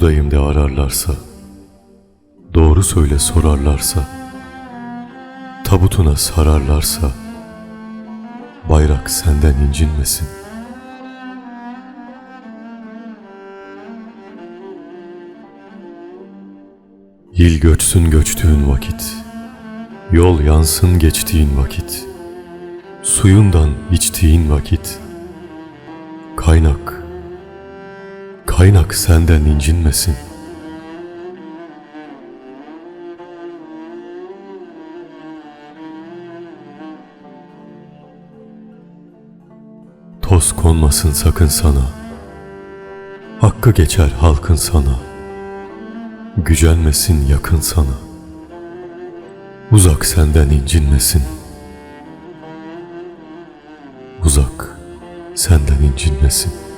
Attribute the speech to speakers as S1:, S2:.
S1: Buradayım de ararlarsa Doğru söyle sorarlarsa Tabutuna sararlarsa Bayrak senden incinmesin. Yıl göçsün göçtüğün vakit Yol yansın geçtiğin vakit Suyundan içtiğin vakit Kaynak Kaynak senden incinmesin. Toz konmasın sakın sana. Hakkı geçer halkın sana. Gücenmesin yakın sana. Uzak senden incinmesin. Uzak senden incinmesin